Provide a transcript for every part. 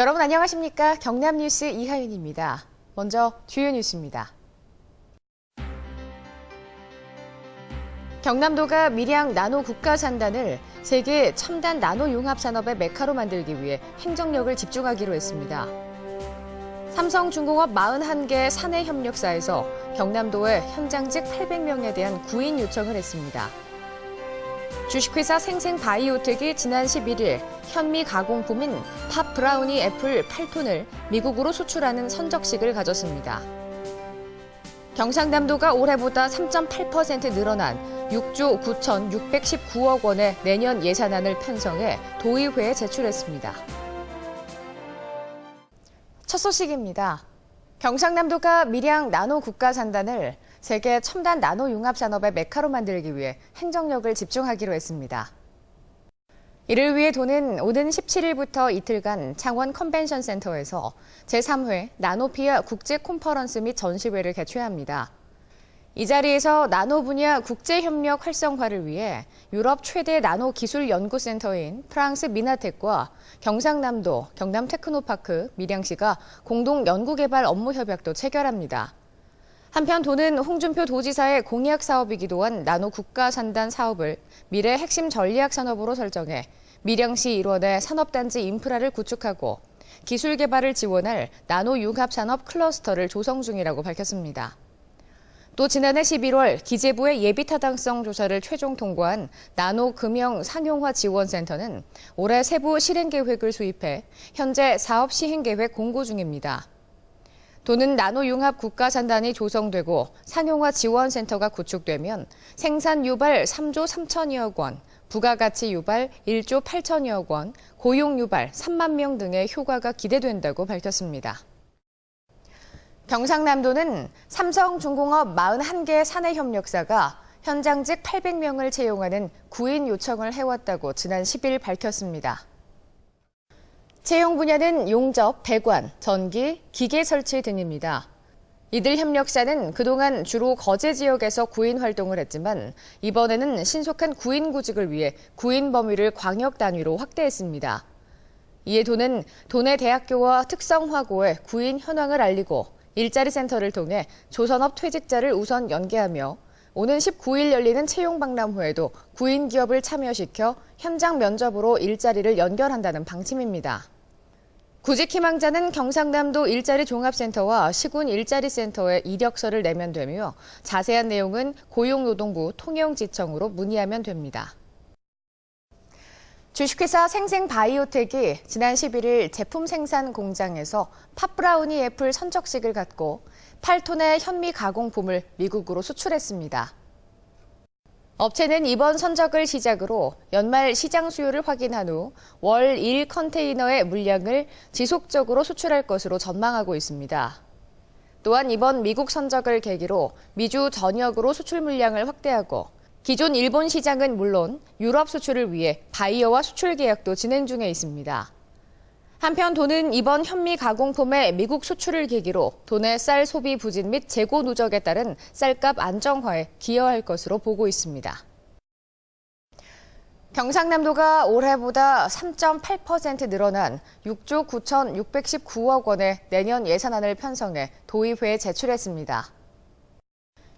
여러분 안녕하십니까? 경남 뉴스 이하윤입니다. 먼저 주요 뉴스입니다. 경남도가 밀양 나노 국가 산단을 세계 첨단 나노 융합 산업의 메카로 만들기 위해 행정력을 집중하기로 했습니다. 삼성중공업 41개 사내 협력사에서 경남도에 현장직 800명에 대한 구인 요청을 했습니다. 주식회사 생생바이오텍이 지난 11일 현미 가공품인 팝 브라우니 애플 8톤을 미국으로 수출하는 선적식을 가졌습니다. 경상남도가 올해보다 3.8% 늘어난 6조 9,619억 원의 내년 예산안을 편성해 도의회에 제출했습니다. 첫 소식입니다. 경상남도가 밀양 나노 국가산단을 세계 첨단 나노 융합 산업의 메카로 만들기 위해 행정력을 집중하기로 했습니다. 이를 위해 도는 오는 17일부터 이틀간 창원 컨벤션 센터에서 제3회 나노피아 국제 콘퍼런스 및 전시회를 개최합니다. 이 자리에서 나노 분야 국제 협력 활성화를 위해 유럽 최대 나노 기술 연구센터인 프랑스 미나텍과 경상남도 경남 테크노파크 밀양시가 공동 연구 개발 업무 협약도 체결합니다. 한편 도는 홍준표 도지사의 공약 사업이기도 한 나노 국가 산단 사업을 미래 핵심 전략 산업으로 설정해 밀양시 일원의 산업단지 인프라를 구축하고 기술 개발을 지원할 나노 융합 산업 클러스터를 조성 중이라고 밝혔습니다. 또 지난해 11월 기재부의 예비 타당성 조사를 최종 통과한 나노 금형 상용화 지원센터는 올해 세부 실행 계획을 수립해 현재 사업 시행 계획 공고 중입니다. 도는 나노 융합 국가 산단이 조성되고 상용화 지원센터가 구축되면 생산 유발 3조 3천여억 원, 부가가치 유발 1조 8천여억 원, 고용 유발 3만 명 등의 효과가 기대된다고 밝혔습니다. 경상남도는 삼성중공업 41개 사내 협력사가 현장직 800명을 채용하는 구인 요청을 해왔다고 지난 10일 밝혔습니다. 채용 분야는 용접, 배관, 전기, 기계 설치 등입니다. 이들 협력사는 그동안 주로 거제 지역에서 구인 활동을 했지만 이번에는 신속한 구인 구직을 위해 구인 범위를 광역 단위로 확대했습니다. 이에 도는 도내 대학교와 특성화고의 구인 현황을 알리고 일자리 센터를 통해 조선업 퇴직자를 우선 연계하며 오는 19일 열리는 채용 박람회에도 구인 기업을 참여시켜 현장 면접으로 일자리를 연결한다는 방침입니다. 구직 희망자는 경상남도 일자리 종합센터와 시군 일자리 센터에 이력서를 내면 되며 자세한 내용은 고용노동부 통영지청으로 문의하면 됩니다. 주식회사 생생바이오텍이 지난 11일 제품 생산 공장에서 팝브라우니 애플 선적식을 갖고 8톤의 현미 가공품을 미국으로 수출했습니다. 업체는 이번 선적을 시작으로 연말 시장 수요를 확인한 후 월 1 컨테이너의 물량을 지속적으로 수출할 것으로 전망하고 있습니다. 또한 이번 미국 선적을 계기로 미주 전역으로 수출 물량을 확대하고 기존 일본 시장은 물론 유럽 수출을 위해 바이어와 수출 계약도 진행 중에 있습니다. 한편 도는 이번 현미 가공품의 미국 수출을 계기로 도내 쌀 소비 부진 및 재고 누적에 따른 쌀값 안정화에 기여할 것으로 보고 있습니다. 경상남도가 올해보다 3.8% 늘어난 6조 9,619억 원의 내년 예산안을 편성해 도의회에 제출했습니다.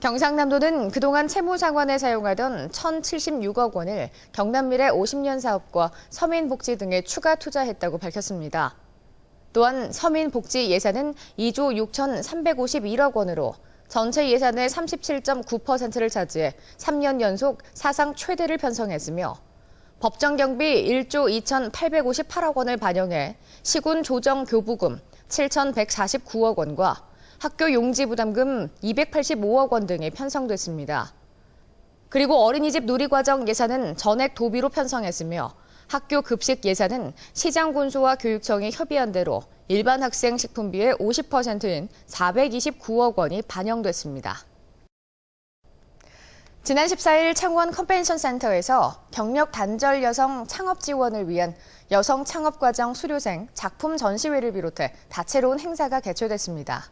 경상남도는 그동안 채무상환에 사용하던 1,076억 원을 경남미래 50년 사업과 서민복지 등에 추가 투자했다고 밝혔습니다. 또한 서민복지 예산은 2조 6,351억 원으로 전체 예산의 37.9%를 차지해 3년 연속 사상 최대를 편성했으며 법정 경비 1조 2,858억 원을 반영해 시군 조정 교부금 7,149억 원과 학교 용지 부담금 285억 원 등이 편성됐습니다. 그리고 어린이집 누리과정 예산은 전액 도비로 편성했으며 학교 급식 예산은 시장군수와 교육청이 협의한 대로 일반 학생 식품비의 50%인 429억 원이 반영됐습니다. 지난 14일 창원 컨벤션 센터에서 경력 단절 여성 창업 지원을 위한 여성 창업과정 수료생 작품 전시회를 비롯해 다채로운 행사가 개최됐습니다.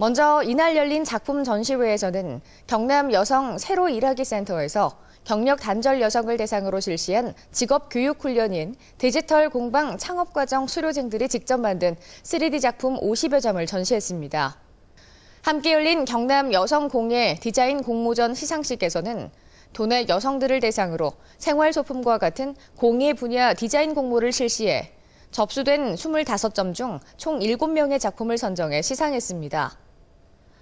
먼저 이날 열린 작품 전시회에서는 경남 여성 새로 일하기 센터에서 경력 단절 여성을 대상으로 실시한 직업 교육 훈련인 디지털 공방 창업 과정 수료생들이 직접 만든 3D 작품 50여 점을 전시했습니다. 함께 열린 경남 여성 공예 디자인 공모전 시상식에서는 도내 여성들을 대상으로 생활 소품과 같은 공예 분야 디자인 공모를 실시해 접수된 25점 중 총 7명의 작품을 선정해 시상했습니다.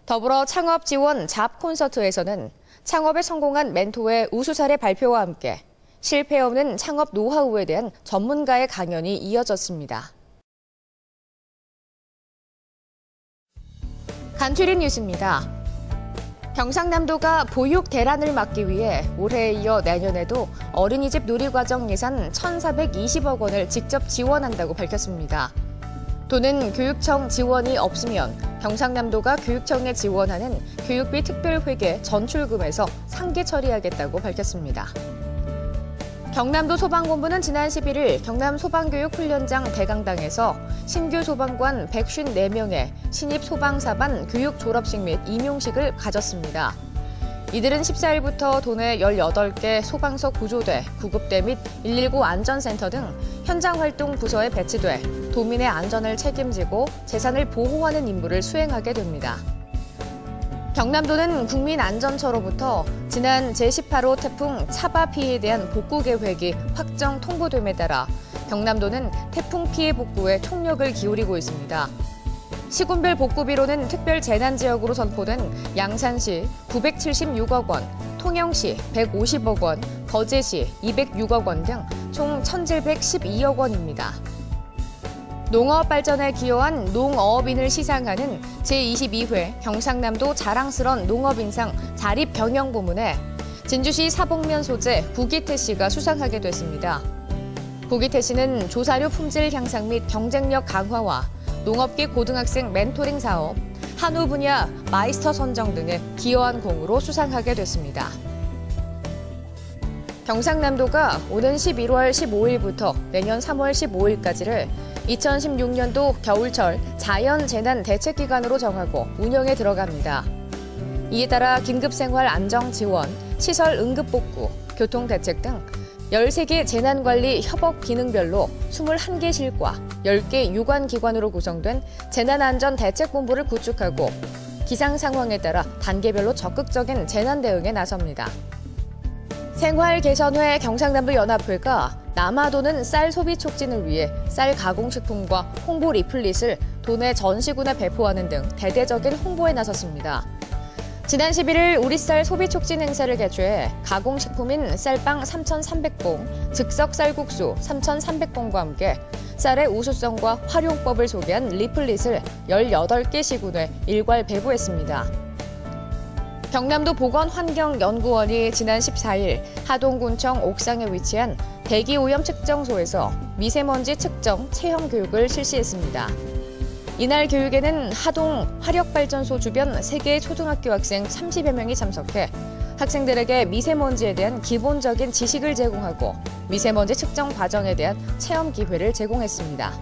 더불어 창업 지원 잡 콘서트에서는 창업에 성공한 멘토의 우수 사례 발표와 함께 실패 없는 창업 노하우에 대한 전문가의 강연이 이어졌습니다. 간추린 뉴스입니다. 경상남도가 보육 대란을 막기 위해 올해에 이어 내년에도 어린이집 누리과정 예산 1,420억 원을 직접 지원한다고 밝혔습니다. 도는 교육청 지원이 없으면 경상남도가 교육청에 지원하는 교육비 특별회계 전출금에서 상계 처리하겠다고 밝혔습니다. 경남도 소방본부는 지난 11일 경남 소방교육 훈련장 대강당에서 신규 소방관 154명의 신입 소방사반 교육 졸업식 및 임용식을 가졌습니다. 이들은 14일부터 도내 18개 소방서 구조대, 구급대 및 119 안전센터 등 현장 활동 부서에 배치돼 도민의 안전을 책임지고 재산을 보호하는 임무를 수행하게 됩니다. 경남도는 국민안전처로부터 지난 제18호 태풍 차바 피해에 대한 복구 계획이 확정 통보됨에 따라 경남도는 태풍 피해 복구에 총력을 기울이고 있습니다. 시군별 복구비로는 특별 재난 지역으로 선포된 양산시 976억 원, 통영시 150억 원, 거제시 206억 원 등 총 1,712억 원입니다. 농업 발전에 기여한 농어업인을 시상하는 제22회 경상남도 자랑스런 농업인상 자립 경영 부문에 진주시 사복면 소재 구기태 씨가 수상하게 됐습니다. 구기태 씨는 조사료 품질 향상 및 경쟁력 강화와 농업계 고등학생 멘토링 사업, 한우 분야 마이스터 선정 등에 기여한 공으로 수상하게 됐습니다. 경상남도가 오는 11월 15일부터 내년 3월 15일까지를 2016년도 겨울철 자연재난 대책기간으로 정하고 운영에 들어갑니다. 이에 따라 긴급생활 안정 지원, 시설 응급복구, 교통대책 등 13개 재난관리 협업 기능별로 21개 실과 10개 유관 기관으로 구성된 재난안전대책본부를 구축하고 기상 상황에 따라 단계별로 적극적인 재난 대응에 나섭니다. 생활개선회 경상남도 연합회가 남아도는 쌀 소비 촉진을 위해 쌀 가공식품과 홍보 리플릿을 도내 전시군에 배포하는 등 대대적인 홍보에 나섰습니다. 지난 11일 우리쌀 소비 촉진 행사를 개최해 가공식품인 쌀빵 3,300봉, 즉석 쌀국수 3,300봉과 함께 쌀의 우수성과 활용법을 소개한 리플릿을 18개 시군에 일괄 배부했습니다. 경남도 보건환경연구원이 지난 14일 하동군청 옥상에 위치한 대기오염 측정소에서 미세먼지 측정 체험 교육을 실시했습니다. 이날 교육에는 하동 화력발전소 주변 3개 초등학교 학생 30여 명이 참석해 학생들에게 미세먼지에 대한 기본적인 지식을 제공하고 미세먼지 측정 과정에 대한 체험 기회를 제공했습니다.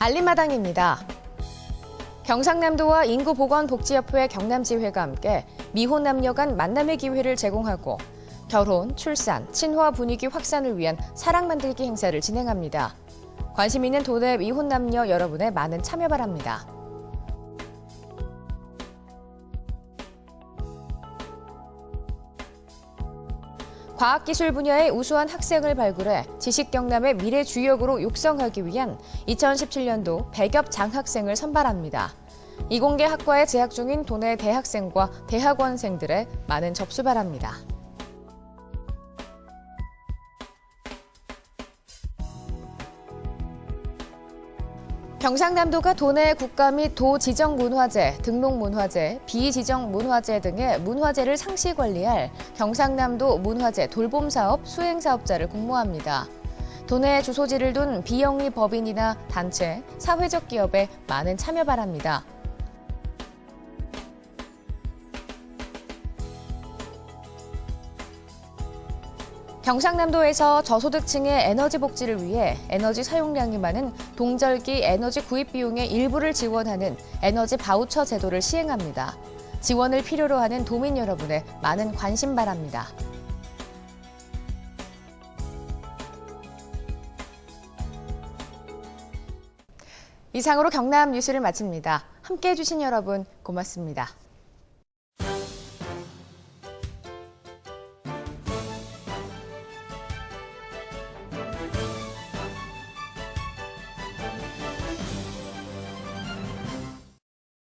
알림마당입니다. 경상남도와 인구보건복지협회 경남지회가 함께 미혼 남녀 간 만남의 기회를 제공하고 결혼, 출산, 친화 분위기 확산을 위한 사랑 만들기 행사를 진행합니다. 관심 있는 도내 미혼 남녀 여러분의 많은 참여 바랍니다. 과학기술 분야의 우수한 학생을 발굴해 지식 경남의 미래 주역으로 육성하기 위한 2017년도 백엽 장학생을 선발합니다. 이공계 학과에 재학 중인 도내 대학생과 대학원생들의 많은 접수 바랍니다. 경상남도가 도내 국가 및 도 지정 문화재, 등록 문화재, 비지정 문화재 등의 문화재를 상시 관리할 경상남도 문화재 돌봄 사업 수행 사업자를 공모합니다. 도내 주소지를 둔 비영리 법인이나 단체, 사회적 기업에 많은 참여 바랍니다. 경상남도에서 저소득층의 에너지 복지를 위해 에너지 사용량이 많은 동절기 에너지 구입 비용의 일부를 지원하는 에너지 바우처 제도를 시행합니다. 지원을 필요로 하는 도민 여러분의 많은 관심 바랍니다. 이상으로 경남 뉴스를 마칩니다. 함께 해주신 여러분 고맙습니다.